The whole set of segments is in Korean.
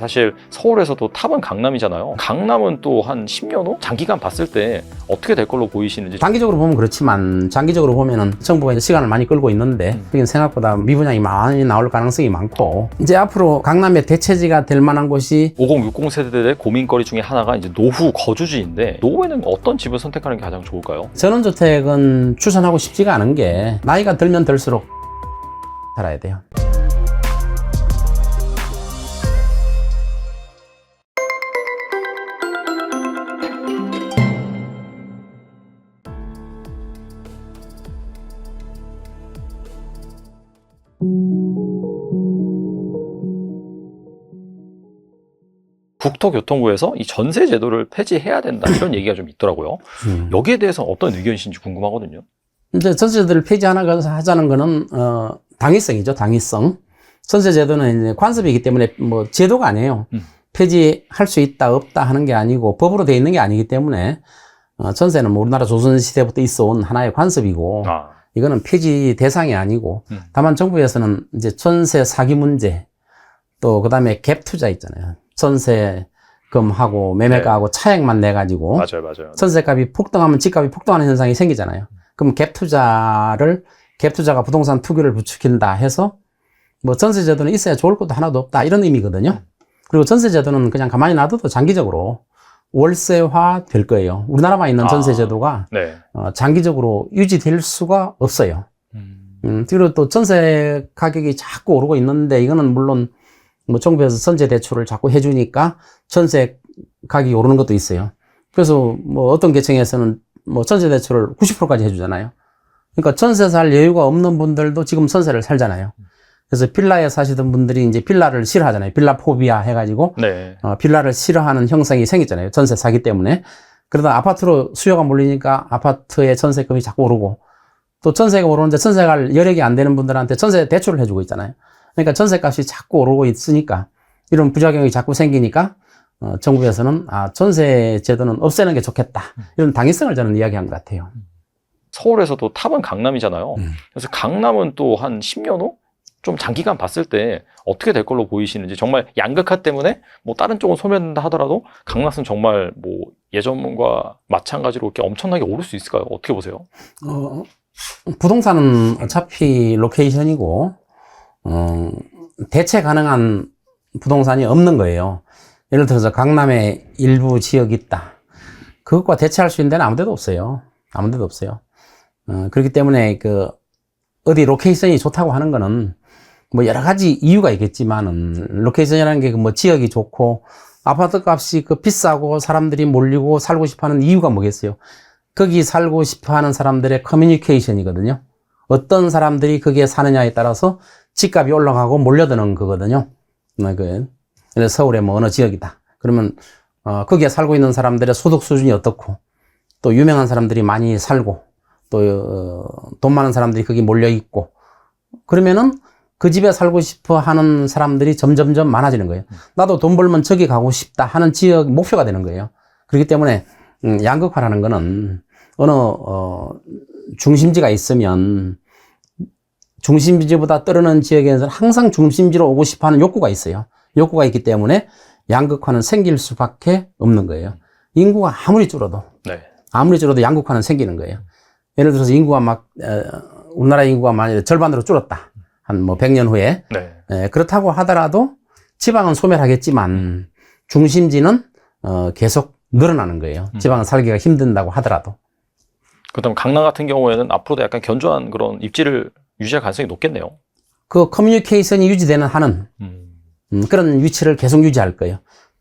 사실 서울에서도 탑은 강남이잖아요. 강남은 또 한 10년 후 장기간 봤을 때 어떻게 될 걸로 보이시는지 단기적으로 보면 그렇지만 장기적으로 보면은 정부가 이제 시간을 많이 끌고 있는데 여기는 생각보다 미분양이 많이 나올 가능성이 많고 이제 앞으로 강남의 대체지가 될 만한 곳이 5060 세대들의 고민거리 중에 하나가 이제 노후 거주지인데 노후에는 어떤 집을 선택하는 게 가장 좋을까요? 전원주택은 추천하고 싶지가 않은 게 나이가 들면 들수록 살아야 돼요. 국토교통부에서 이 전세 제도를 폐지해야 된다 이런 얘기가 좀 있더라고요. 음. 여기에 대해서 어떤 의견이신지 궁금하거든요. 이제 전세제도를 폐지하는 하자는 거는 어, 당위성이죠, 당위성. 전세제도는 이제 관습이기 때문에 뭐 제도가 아니에요. 음. 폐지할 수 있다 없다 하는 게 아니고 법으로 돼 있는 게 아니기 때문에 어, 전세는 뭐 우리나라 조선 시대부터 있어온 하나의 관습이고 아, 이거는 폐지 대상이 아니고 음. 다만 정부에서는 이제 전세 사기 문제 또 그다음에 갭 투자 있잖아요. 전세금하고 매매가하고 차액만 내 가지고 맞아요, 맞아요. 전세값이 폭등하면 집값이 폭등하는 현상이 생기잖아요. 그럼 갭 투자를 갭 투자가 부동산 투기를 부추긴다 해서 뭐 전세 제도는 있어야 좋을 것도 하나도 없다 이런 의미거든요. 그리고 전세 제도는 그냥 가만히 놔둬도 장기적으로 월세화 될 거예요. 우리나라만 있는 아. 전세 제도가 네. 어, 장기적으로 유지될 수가 없어요. 음, 음, 그리고 또 전세 가격이 자꾸 오르고 있는데 이거는 물론 뭐 정부에서 선제 대출을 자꾸 해주니까 전세 가격이 오르는 것도 있어요. 그래서 뭐 어떤 계층에서는 뭐 전세 대출을 90%까지 해주잖아요. 그러니까 전세 살 여유가 없는 분들도 지금 전세를 살잖아요. 그래서 빌라에 사시던 분들이 이제 빌라를 싫어하잖아요. 빌라 포비아 해가지고 네. 어, 빌라를 싫어하는 형성이 생겼잖아요. 전세 사기 때문에. 그러다 아파트로 수요가 몰리니까 아파트의 전세금이 자꾸 오르고 또 전세가 오르는데 전세가 여력이 안 되는 분들한테 전세 대출을 해주고 있잖아요. 그러니까 전세값이 자꾸 오르고 있으니까 이런 부작용이 자꾸 생기니까 어, 정부에서는 아 전세 제도는 없애는 게 좋겠다 이런 당위성을 저는 이야기한 것 같아요. 서울에서도 탑은 강남이잖아요. 음. 그래서 강남은 또 한 10년 후? 좀 장기간 봤을 때 어떻게 될 걸로 보이시는지 정말 양극화 때문에 뭐 다른 쪽은 소멸된다 하더라도 강남은 정말 뭐 예전과 마찬가지로 이렇게 엄청나게 오를 수 있을까요? 어떻게 보세요? 어, 부동산은 어차피 로케이션이고, 어, 대체 가능한 부동산이 없는 거예요. 예를 들어서 강남에 일부 지역이 있다. 그것과 대체할 수 있는 데는 아무 데도 없어요. 아무 데도 없어요. 어, 그렇기 때문에 그, 어디 로케이션이 좋다고 하는 거는 뭐 여러 가지 이유가 있겠지만은, 로케이션이라는 게 뭐 지역이 좋고, 아파트 값이 그 비싸고 사람들이 몰리고 살고 싶어 하는 이유가 뭐겠어요? 거기 살고 싶어 하는 사람들의 커뮤니케이션이거든요. 어떤 사람들이 거기에 사느냐에 따라서 집값이 올라가고 몰려드는 거거든요. 네, 그, 서울의 뭐 어느 지역이다. 그러면, 어, 거기에 살고 있는 사람들의 소득 수준이 어떻고, 또 유명한 사람들이 많이 살고, 또, 어, 돈 많은 사람들이 거기 몰려 있고, 그러면은 그 집에 살고 싶어 하는 사람들이 점점점 많아지는 거예요. 나도 돈 벌면 저기 가고 싶다 하는 지역 목표가 되는 거예요. 그렇기 때문에, 음, 양극화라는 거는 어느 어, 중심지가 있으면 중심지보다 떨어지는 지역에서는 항상 중심지로 오고 싶어하는 욕구가 있어요. 욕구가 있기 때문에 양극화는 생길 수밖에 없는 거예요. 인구가 아무리 줄어도 네. 아무리 줄어도 양극화는 생기는 거예요. 예를 들어서 인구가 막 어, 우리나라 인구가 만약에 절반으로 줄었다. 한 뭐 100년 후에 네. 예, 그렇다고 하더라도 지방은 소멸하겠지만 중심지는 어, 계속 늘어나는 거예요. 지방은 살기가 힘든다고 하더라도. 그다음 강남 같은 경우에는 앞으로도 약간 견조한 그런 입지를 유지할 가능성이 높겠네요. 그 커뮤니케이션이 유지되는 한은 음. 음, 그런 위치를 계속 유지할 거예요.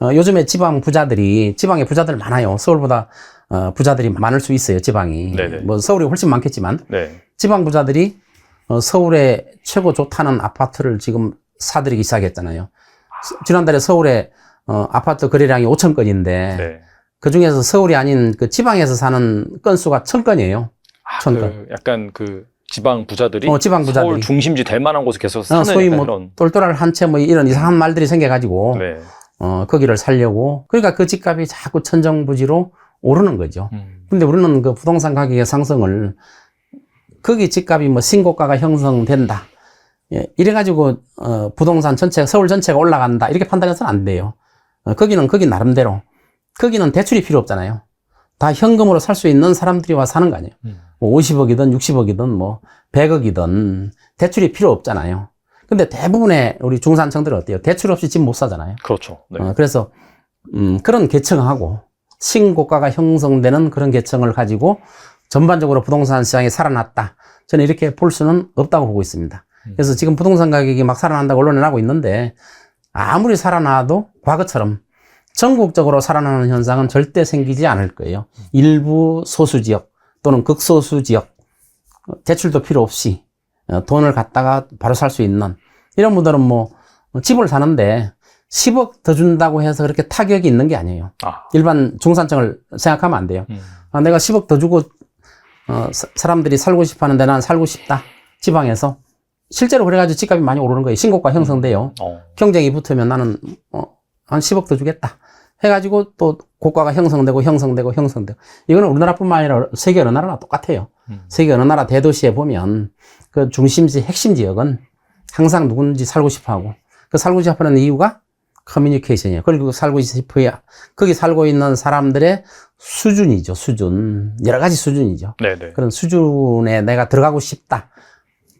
어, 요즘에 지방 부자들이 지방에 부자들 많아요. 서울보다 어, 부자들이 많을 수 있어요. 지방이. 네네. 뭐 서울이 훨씬 많겠지만 네. 지방 부자들이 어, 서울에 최고 좋다는 아파트를 지금 사들이기 시작했잖아요. 스- 지난달에 서울에 어, 아파트 거래량이 5천 건인데 네. 그 중에서 서울이 아닌 그 지방에서 사는 건수가 천 건이에요. 아, 천건. 그 약간 그 지방 부자들이, 어, 지방 부자들이. 서울 중심지 될 만한 곳에 계속 사는 어, 소위 약간 뭐 이런 똘똘할 한채 뭐 이런 이상한 말들이 생겨가지고 네. 어, 거기를 살려고. 그러니까 그 집값이 자꾸 천정부지로 오르는 거죠. 음. 근데 우리는 그 부동산 가격의 상승을 거기 집값이 뭐 신고가가 형성된다. 예, 이래가지고 어, 부동산 전체 서울 전체가 올라간다 이렇게 판단해서는 안 돼요. 어, 거기는 거기 나름대로 거기는 대출이 필요 없잖아요. 다 현금으로 살 수 있는 사람들이 와 사는 거 아니에요. 음. 뭐 50억이든 60억이든 뭐 100억이든 대출이 필요 없잖아요. 근데 대부분의 우리 중산층들은 어때요? 대출 없이 집 못 사잖아요. 그렇죠. 네. 어, 그래서 음, 그런 계층하고 신고가가 형성되는 그런 계층을 가지고 전반적으로 부동산 시장이 살아났다. 저는 이렇게 볼 수는 없다고 보고 있습니다. 음. 그래서 지금 부동산 가격이 막 살아난다고 언론에 나고 있는데 아무리 살아나도 과거처럼 전국적으로 살아나는 현상은 절대 생기지 않을 거예요. 일부 소수 지역 또는 극소수 지역 어, 대출도 필요 없이 어, 돈을 갖다가 바로 살 수 있는 이런 분들은 뭐 집을 사는데 10억 더 준다고 해서 그렇게 타격이 있는 게 아니에요. 아, 일반 중산층을 생각하면 안 돼요. 음. 아, 내가 10억 더 주고 어, 사- 사람들이 살고 싶어 하는데 난 살고 싶다. 지방에서. 실제로 그래가지고 집값이 많이 오르는 거예요. 신고가 형성돼요. 어, 경쟁이 붙으면 나는 어, 한 10억 더 주겠다. 해가지고 또 고가가 형성되고 형성되고 형성되고. 이거는 우리나라뿐만 아니라 세계 어느 나라나 똑같아요. 음. 세계 어느 나라 대도시에 보면 그 중심지 핵심 지역은 항상 누군지 살고 싶어 하고 그 살고 싶어 하는 이유가 커뮤니케이션이에요. 그리고 살고 싶어야 거기 살고 있는 사람들의 수준이죠. 수준. 여러 가지 수준이죠. 네네. 그런 수준에 내가 들어가고 싶다.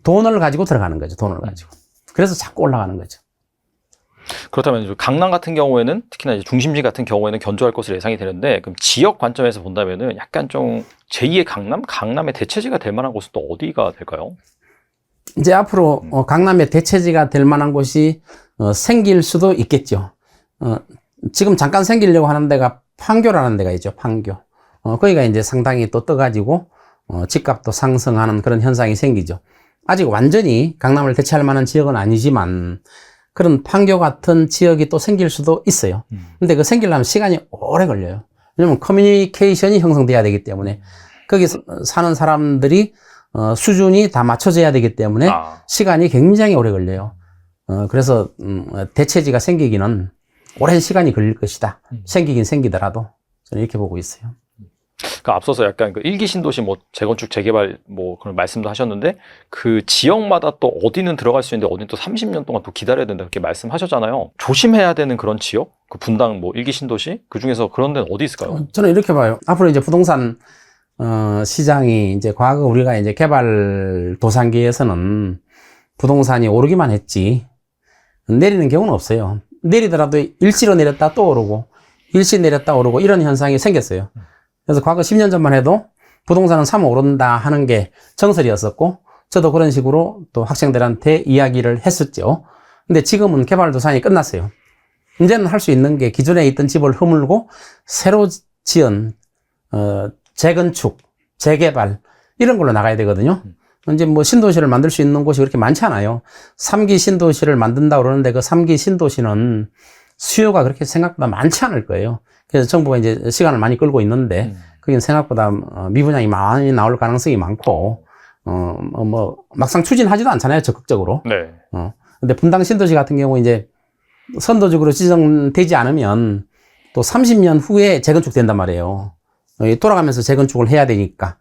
돈을 가지고 들어가는 거죠. 돈을 가지고. 그래서 자꾸 올라가는 거죠. 그렇다면 강남 같은 경우에는 특히나 이제 중심지 같은 경우에는 견조할 것으로 예상이 되는데 그럼 지역 관점에서 본다면은 약간 좀 제2의 강남, 강남의 대체지가 될 만한 곳은 또 어디가 될까요? 이제 앞으로 어, 강남의 대체지가 될 만한 곳이 어, 생길 수도 있겠죠. 어, 지금 잠깐 생기려고 하는 데가 판교라는 데가 있죠. 판교. 어, 거기가 이제 상당히 또 떠가지고 어, 집값도 상승하는 그런 현상이 생기죠. 아직 완전히 강남을 대체할 만한 지역은 아니지만 그런 판교 같은 지역이 또 생길 수도 있어요. 음. 근데 그 생기려면 시간이 오래 걸려요. 왜냐면 커뮤니케이션이 형성돼야 되기 때문에 거기 서 사는 사람들이 어, 수준이 다 맞춰져야 되기 때문에 아, 시간이 굉장히 오래 걸려요. 어, 그래서 음, 어, 대체지가 생기기는 오랜 시간이 걸릴 것이다. 음. 생기긴 생기더라도 저는 이렇게 보고 있어요. 그 앞서서 약간 그 일기 신도시 뭐 재건축 재개발 뭐 그런 말씀도 하셨는데 그 지역마다 또 어디는 들어갈 수 있는데 어디는 또 30년 동안 또 기다려야 된다 그렇게 말씀하셨잖아요. 조심해야 되는 그런 지역, 그 분당 뭐 일기 신도시 그 중에서 그런 데는 어디 있을까요? 어, 저는 이렇게 봐요. 앞으로 이제 부동산 어, 시장이 이제 과거 우리가 이제 개발 도상기에서는 부동산이 오르기만 했지 내리는 경우는 없어요. 내리더라도 일시로 내렸다 또 오르고 일시 내렸다 오르고 이런 현상이 생겼어요. 그래서 과거 10년 전만 해도 부동산은 참 오른다 하는 게 정설이었었고 저도 그런 식으로 또 학생들한테 이야기를 했었죠. 근데 지금은 개발 도상이 끝났어요. 이제는 할 수 있는 게 기존에 있던 집을 허물고 새로 지은 어, 재건축, 재개발 이런 걸로 나가야 되거든요. 이제 뭐 신도시를 만들 수 있는 곳이 그렇게 많지 않아요. 3기 신도시를 만든다 그러는데 그 3기 신도시는 수요가 그렇게 생각보다 많지 않을 거예요. 그래서 정부가 이제 시간을 많이 끌고 있는데 음. 그게 생각보다 어, 미분양이 많이 나올 가능성이 많고 어, 뭐, 뭐 막상 추진하지도 않잖아요. 적극적으로. 네. 어. 근데 분당 신도시 같은 경우 이제 선도적으로 지정되지 않으면 또 30년 후에 재건축된단 말이에요. 어, 이 돌아가면서 재건축을 해야 되니까.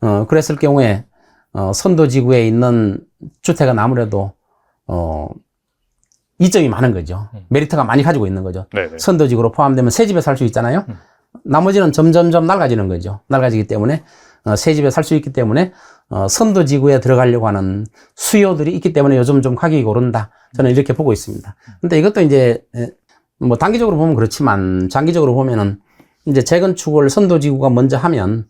어, 그랬을 경우에, 어, 선도 지구에 있는 주택은 아무래도, 어, 이점이 많은 거죠. 음. 메리트가 많이 가지고 있는 거죠. 네. 네. 선도지구로 포함되면 새 집에 살 수 있잖아요. 음. 나머지는 점점점 낡아지는 거죠. 낡아지기 때문에 어, 새 집에 살 수 있기 때문에 어, 선도지구에 들어가려고 하는 수요들이 있기 때문에 요즘 좀 가격이 오른다. 저는 이렇게 보고 있습니다. 근데 이것도 이제 에, 뭐 단기적으로 보면 그렇지만 장기적으로 보면은 이제 재건축을 선도지구가 먼저 하면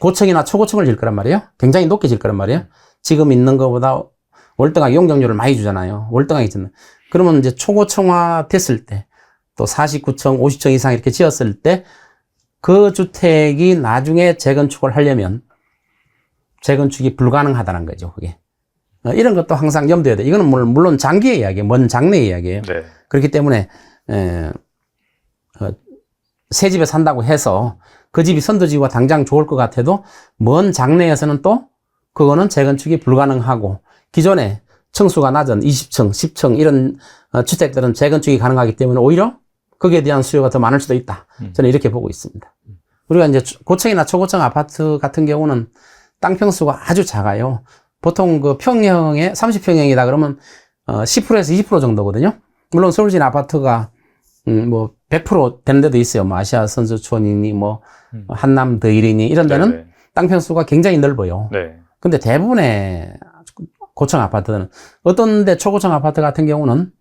고층이나 초고층을 질 거란 말이에요. 굉장히 높게 질 거란 말이에요. 지금 있는 것보다 월등하게 용적률을 많이 주잖아요. 월등하게 주는. 그러면 이제 초고층화 됐을 때 또 49층, 50층 이상 이렇게 지었을 때 그 주택이 나중에 재건축을 하려면 재건축이 불가능하다는 거죠, 그게. 어, 이런 것도 항상 염두에 돼. 이거는 물- 물론 장기의 이야기예요. 먼 장래의 이야기예요. 네. 그렇기 때문에 에, 어, 새 집에 산다고 해서 그 집이 선도지구가 당장 좋을 것 같아도 먼 장래에서는 또 그거는 재건축이 불가능하고 기존에 층수가 낮은 20층, 10층 이런 어, 주택들은 재건축이 가능하기 때문에 오히려 거기에 대한 수요가 더 많을 수도 있다. 음. 저는 이렇게 보고 있습니다. 우리가 이제 고층이나 초고층 아파트 같은 경우는 땅 평수가 아주 작아요. 보통 그 평형에 30평형이다 그러면 어, 10%에서 20% 정도거든요. 물론 서울시내 아파트가 음, 뭐 100% 되는 데도 있어요. 뭐 아시아 선수촌이니 뭐 음. 한남 더일이니 이런 데는 네네. 땅 평수가 굉장히 넓어요. 네. 근데 대부분의 고층 아파트는 어떤 데 초고층 아파트 같은 경우는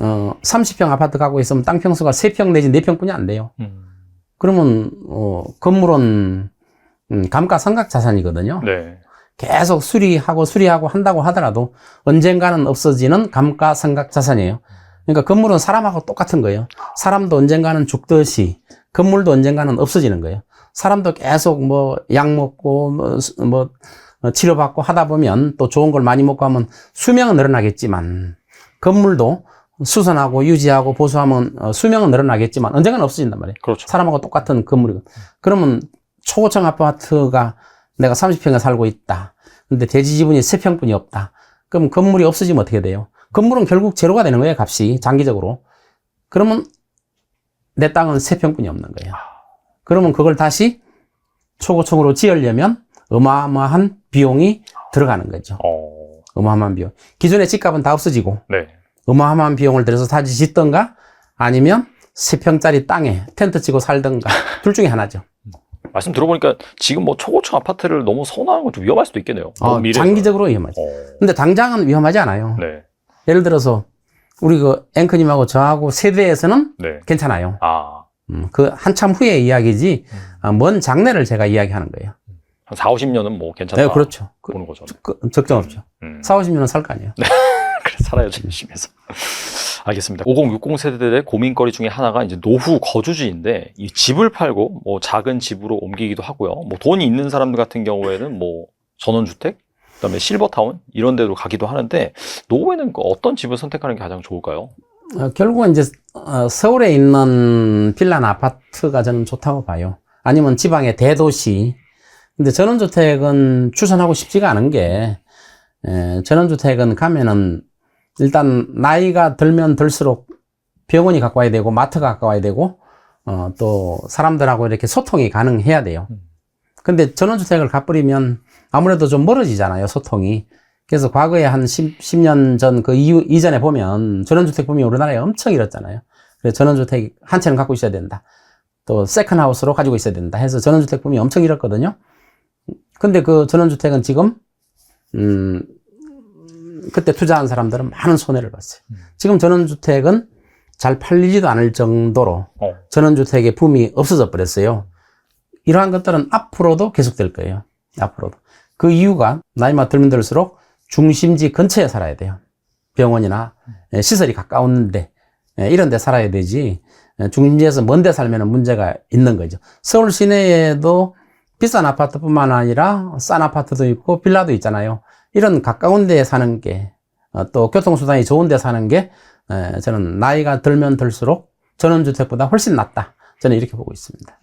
어 30평 아파트 갖고 있으면 땅 평수가 3평 내지 4평뿐이 안 돼요. 음. 그러면 어 건물은 음, 감가상각 자산이거든요. 네. 계속 수리하고 수리하고 한다고 하더라도 언젠가는 없어지는 감가상각 자산이에요. 그러니까 건물은 사람하고 똑같은 거예요. 사람도 언젠가는 죽듯이 건물도 언젠가는 없어지는 거예요. 사람도 계속 뭐 약 먹고 뭐, 수- 뭐 어, 치료받고 하다 보면 또 좋은 걸 많이 먹고 하면 수명은 늘어나겠지만 건물도 수선하고 유지하고 보수하면 어, 수명은 늘어나겠지만 언젠가는 없어진단 말이에요. 그렇죠. 사람하고 똑같은 건물이거든. 그러면 초고층 아파트가 내가 30평에 살고 있다. 근데 대지 지분이 3평뿐이 없다. 그럼 건물이 없어지면 어떻게 돼요? 건물은 결국 제로가 되는 거예요, 값이. 장기적으로. 그러면 내 땅은 3평뿐이 없는 거예요. 그러면 그걸 다시 초고층으로 지으려면 어마어마한 비용이 들어가는 거죠. 어. 어마어마한 비용. 기존의 집값은 다 없어지고 네. 어마어마한 비용을 들여서 다시 짓던가 아니면 3평짜리 땅에 텐트 치고 살던가 둘 중에 하나죠. 말씀 들어보니까 지금 뭐 초고층 아파트를 너무 선호하는 건 좀 위험할 수도 있겠네요. 어. 장기적으로 위험하죠. 어. 근데 당장은 위험하지 않아요. 네. 예를 들어서 우리 그 앵커님하고 저하고 세대에서는 네. 괜찮아요. 아. 음, 그 한참 후의 이야기지 음. 아, 먼 장래를 제가 이야기하는 거예요. 한 4, 50년은 뭐 괜찮다. 네, 그렇죠. 그, 보는 거죠. 그, 적정 없죠. 음. 4, 50년은 살 거 아니에요. 그래 살아야죠 열심히 해서. 알겠습니다. 5060 세대들의 고민거리 중에 하나가 이제 노후 거주지인데 이 집을 팔고 뭐 작은 집으로 옮기기도 하고요. 뭐 돈이 있는 사람들 같은 경우에는 뭐 전원주택, 그다음에 실버타운 이런 데로 가기도 하는데 노후에는 그 어떤 집을 선택하는 게 가장 좋을까요? 어, 결국은 이제 어, 서울에 있는 빌라나 아파트가 저는 좋다고 봐요. 아니면 지방의 대도시. 근데 전원주택은 추천하고 싶지가 않은 게 에, 전원주택은 가면은 일단 나이가 들면 들수록 병원이 가까워야 되고 마트가 가까워야 되고 어, 또 사람들하고 이렇게 소통이 가능해야 돼요. 음. 근데 전원주택을 가버리면 아무래도 좀 멀어지잖아요, 소통이. 그래서 과거에 한 10, 10년 전그 이전에 보면 전원주택 붐이 우리나라에 엄청 일었잖아요. 그래서 전원주택 한 채는 갖고 있어야 된다. 또 세컨 하우스로 가지고 있어야 된다 해서 전원주택 붐이 엄청 일었거든요. 근데 그 전원주택은 지금 음 그때 투자한 사람들은 많은 손해를 봤어요. 음. 지금 전원주택은 잘 팔리지도 않을 정도로 어. 전원주택의 붐이 없어져 버렸어요. 이러한 것들은 앞으로도 계속될 거예요. 앞으로도. 그 이유가 나이만 들면 들수록 중심지 근처에 살아야 돼요. 병원이나 예, 시설이 가까운데 예, 이런 데 살아야 되지 예, 중심지에서 먼 데 살면 문제가 있는 거죠. 서울 시내에도 비싼 아파트뿐만 아니라 싼 아파트도 있고 빌라도 있잖아요. 이런 가까운 데에 사는 게 또 교통수단이 좋은 데 사는 게 에, 저는 나이가 들면 들수록 전원주택보다 훨씬 낫다. 저는 이렇게 보고 있습니다.